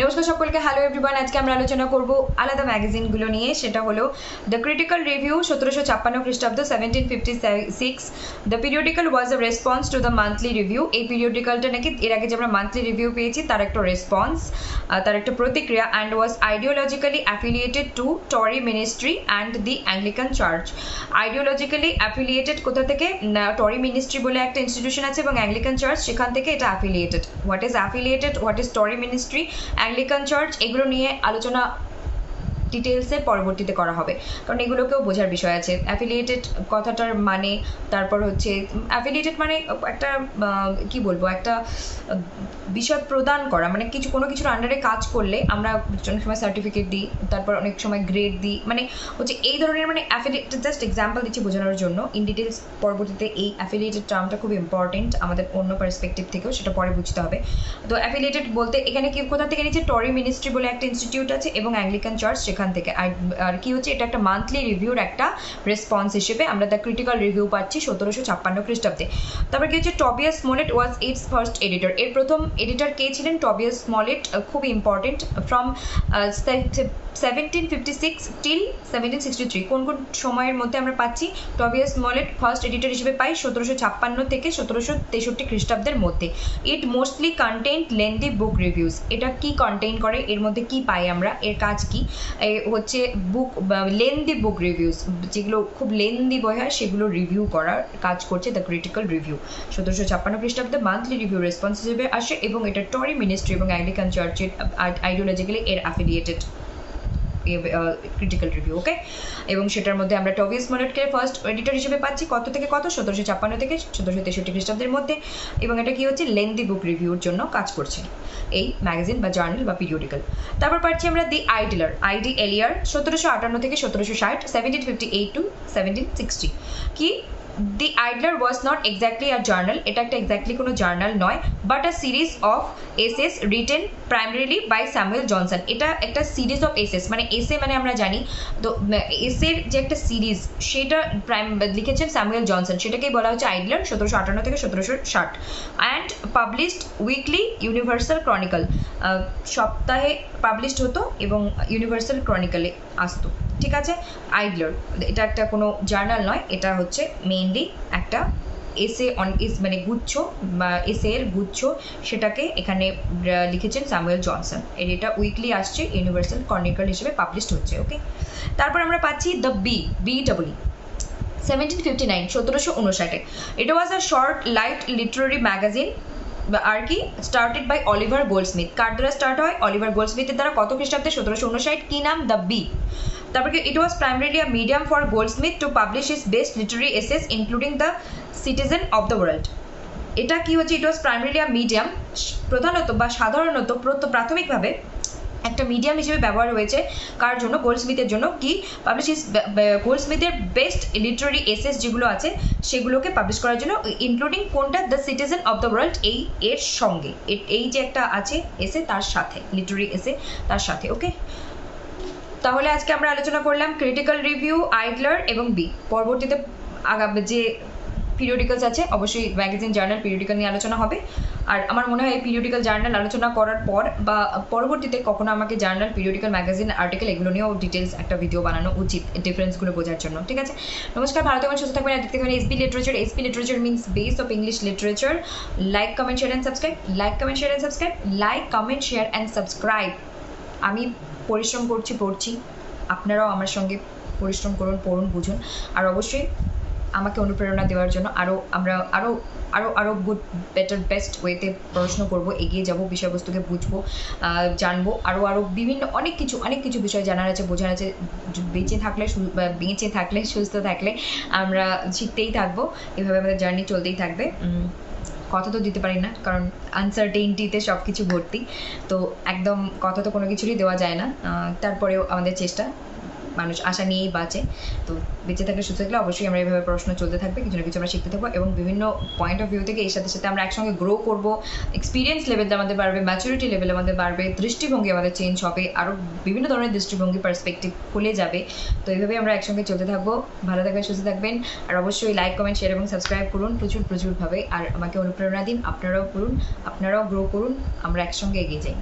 নমস্কার সকলকে hello everyone আজকে আমরা আলোচনা করব আলাদা ম্যাগাজিনগুলো নিয়ে, সেটা হলো দ্য ক্রিটিক্যাল রিভিউ সতেরোশো ছাপ্পান্ন খ্রিস্টাব্দ seventeen fifty six the periodical was a response to the monthly review এই পিরিয়ডিক্যালটা নাকি এর আগে যে আমরা মান্থলি রিভিউ পেয়েছি, তার একটা রেসপন্স তার একটা প্রতিক্রিয়া and was ideologically affiliated to Tory ministry and the Anglican church ideologically affiliated কোথা থেকে? টরি মিনিস্ট্রি বলে একটা ইনস্টিটিউশন আছে এবং অ্যাংলিকান চার্চ সেখান থেকে এটা affiliated what is affiliated what is Tory ministry Anglican church এগুলো নিয়ে আলোচনা ডিটেলসে পরবর্তীতে করা হবে। কারণ এগুলোকেও বোঝার বিষয় আছে। অ্যাফিলিয়েটেড কথাটার মানে তারপর হচ্ছে অ্যাফিলিয়েটেড মানে একটা কি বলব, একটা বিশদ প্রদান করা। মানে কিছু, কোনো কিছুর আন্ডারে কাজ করলে আমরা অনেক সময় সার্টিফিকেট দিই, তারপর অনেক সময় গ্রেড দিই। মানে হচ্ছে এই ধরনের মানে অ্যাফিলিয়েটেড জাস্ট এক্সাম্পল দিচ্ছি বোঝানোর জন্য। ইন ডিটেলস পরবর্তীতে এই অ্যাফিলিয়েটেড টার্মটা খুব ইম্পর্টেন্ট আমাদের অন্য পার্সপেক্টিভ থেকেও, সেটা পরে বুঝতে হবে। তো অ্যাফিলিয়েটেড বলতে এখানে কি কোথা থেকে নিচ্ছে টরি মিনিস্ট্রি বলে একটা ইনস্টিটিউট আছে এবং অ্যাংলিকান চার্চ সেখান থেকে। আর কি হচ্ছে, এটা একটা মান্থলি রিভিউর একটা রেসপন্স হিসেবে আমরা দ্য ক্রিটিক্যাল রিভিউ পাচ্ছি সতেরোশো ছাপ্পান্ন খ্রিস্টাব্দে। তারপর কি হচ্ছে Tobias Smollett was its first editor এর প্রথম এডিটর কে ছিলেন? টবিয়াস স্মলেট খুব important from seventeen fifty six till seventeen sixty three কোন কোন সময়ের মধ্যে আমরা পাচ্ছি? টবিয়াস স্মলেট ফার্স্ট এডিটর হিসেবে পাই সতেরোশো ছাপ্পান্ন থেকে সতেরোশো তেষট্টি খ্রিস্টাব্দের মধ্যে। It mostly contained lengthy book reviews এটা কি কন্টেইন করে? এর মধ্যে কি পাই আমরা? এর কাজ কি? হচ্ছে বুক লেন্দি বুক রিভিউস যেগুলো খুব লেন্দি বই হয়, সেগুলো রিভিউ করার কাজ করছে দ্য ক্রিটিক্যাল রিভিউ সতেরোশো ছাপ্পান্ন খ্রিস্টাব্দে মান্থলি রিভিউ রেসপন্স হিসেবে আসে এবং এটা টরি মিনিস্ট্রি এবং অ্যাংলিকান চার্চের আইডিওলজিক্যালি এর অ্যাফিলিয়েটেড ক্রিটিক্যাল রিভিউ ওকে এবং সেটার মধ্যে আমরা টবিয়াস মনেটকে ফার্স্ট এডিটর হিসেবে পাচ্ছি, কত থেকে কত? সতেরোশো ছাপ্পান্ন থেকে সতেরোশো তেষট্টি খ্রিস্টাব্দের মধ্যে। এবং এটা কি হচ্ছে? লেন্দি বুক রিভিউর জন্য কাজ করছে। এই ম্যাগাজিন বা জার্নাল বা পিরিয়ডিক্যাল তারপর পাচ্ছি আমরা দি আইডিলার আইডি এলিয়ার সতেরোশো আটান্ন থেকে সতেরোশো ষাট seventeen fifty eight to seventeen sixty কি? The Idler was not exactly R journal এটা একটা এক্স্যাক্টলি কোনো জার্নাল নয় but a series of essays written primarily by Samuel Johnson এটা একটা সিরিজ অফ এসেস মানে এসে মানে আমরা জানি। তো এসের যে একটা সিরিজ সেটা প্রাইম, লিখেছেন স্যামুয়েল জনসন সেটাকেই বলা হচ্ছে আইডলার সতেরোশো আটান্ন থেকে সতেরোশো ষাট। And published weekly Universal Chronicle সপ্তাহে পাবলিশড হতো এবং ইউনিভার্সাল ক্রনিকলে আসতো। ঠিক আছে? আইডলার এটা একটা কোনো জার্নাল নয়, এটা হচ্ছে মেইনলি একটা এসে অন ইস মানে গুচ্ছ এসে এর গুচ্ছ, সেটাকে এখানে লিখেছেন স্যামুয়েল জনসন এর এটা উইকলি আসছে ইউনিভার্সাল ক্রনিকল হিসেবে পাবলিশড হচ্ছে ওকে তারপর আমরা পাচ্ছি the Bee B double E seventeen fifty nine সতেরোশো উনষাটে। এটা was a short light literary magazine আর কি? স্টার্টেড বাই অলিভার গোল্ডস্মিথ কার দ্বারা স্টার্ট হয়? অলিভার গোল্ডস্মিথের দ্বারা কত খ্রিস্টাব্দে? সতেরোশো উনষাট। কি নাম? দ্য বি তারপরে it was primarily a medium for Goldsmith to publish his best literary essays including the Citizen of the World এটা কি হচ্ছে? ইট ওয়াজ প্রাইমারিলি আ মিডিয়াম প্রধানত বা সাধারণত প্রাথমিকভাবে একটা মিডিয়াম হিসেবে ব্যবহার হয়েছে কার জন্য? গোল্ডস্মিথের জন্য। কি? পাবলিশ গোল্ডস্মিথের বেস্ট লিটারি এসেস যেগুলো আছে, সেগুলোকে পাবলিশ করার জন্য ইনক্লুডিং কোনটা? The Citizen of the World এই, এর সঙ্গে। এই যে একটা আছে এসে তার সাথে লিটারি এসে তার সাথে ওকে তাহলে আজকে আমরা আলোচনা করলাম ক্রিটিক্যাল রিভিউ আইডলার এবং বি পরবর্তীতে যে পিরিয়ডিক্যালস আছে, অবশ্যই ম্যাগাজিন জার্নাল পিরিয়ডিক্যাল নিয়ে আলোচনা হবে। আর আমার মনে হয় এই পিরিয়ডিক্যাল জার্নাল আলোচনা করার পর বা পরবর্তীতে কখনো আমাকে জার্নাল পিরিয়ডিক্যাল ম্যাগাজিন আর্টিকেল এগুলো নিয়েও ডিটেলস একটা ভিডিও বানানো উচিত ডিফারেন্সগুলো বোঝার জন্য, ঠিক আছে? নমস্কার ভারতীয় সুস্থ থাকবেন। দেখতে থাকবেন SP literature SP literature means base of English literature like comment share and subscribe like comment share and subscribe like comment share and subscribe আমি পরিশ্রম করছি, পড়ছি। আপনারাও আমার সঙ্গে পরিশ্রম করুন, পড়ুন, বুঝুন। আর অবশ্যই আমাকে অনুপ্রেরণা দেওয়ার জন্য আরও আমরা আরও আরও আরও গুড বেটার বেস্ট ওয়েতে পড়াশুনো করব, এগিয়ে যাব, বিষয়বস্তুকে বুঝব জানব আরও আরও বিভিন্ন অনেক কিছু অনেক কিছু বিষয় জানার আছে, বোঝার আছে বেঁচে থাকলে বেঁচে থাকলে, সুস্থ থাকলে আমরা শিখতেই থাকব, এভাবে আমাদের জার্নি চলতেই থাকবে কথা তো দিতে পারি না, কারণ আনসার্টেইনটিতে সব কিছু ভর্তি, তো একদম কথা তো কোনো কিছুরই দেওয়া যায় না তারপরেও আমাদের চেষ্টা মানুষ আশা নিয়েই বাঁচে। তো বেঁচে থাকলে সুস্থ থাকলে অবশ্যই আমরা এইভাবে পড়াশোনা চলতে থাকবে, কিছু না কিছু আমরা শিখতে থাকব এবং বিভিন্ন পয়েন্ট অফ ভিউ থেকে এর সাথে সাথে আমরা একসঙ্গে গ্রো করব। এক্সপিরিয়েন্স লেভেলটা আমাদের বাড়বে ম্যাচুরিটি লেভেল আমাদের বাড়বে, দৃষ্টিভঙ্গি আমাদের চেঞ্জ হবে আরও বিভিন্ন ধরনের দৃষ্টিভঙ্গি পার্সপেক্টিভ খুলে যাবে। তো এইভাবে আমরা একসঙ্গে চলতে থাকব। ভালো থাকবেন, সুস্থ থাকবেন। আর অবশ্যই লাইক কমেন্ট শেয়ার এবং সাবস্ক্রাইব করুন প্রচুর, প্রচুরভাবে। আর আমাকে অনুপ্রেরণা দিন, আপনারাও করুন, আপনারাও গ্রো করুন, আমরা একসঙ্গে এগিয়ে যাই।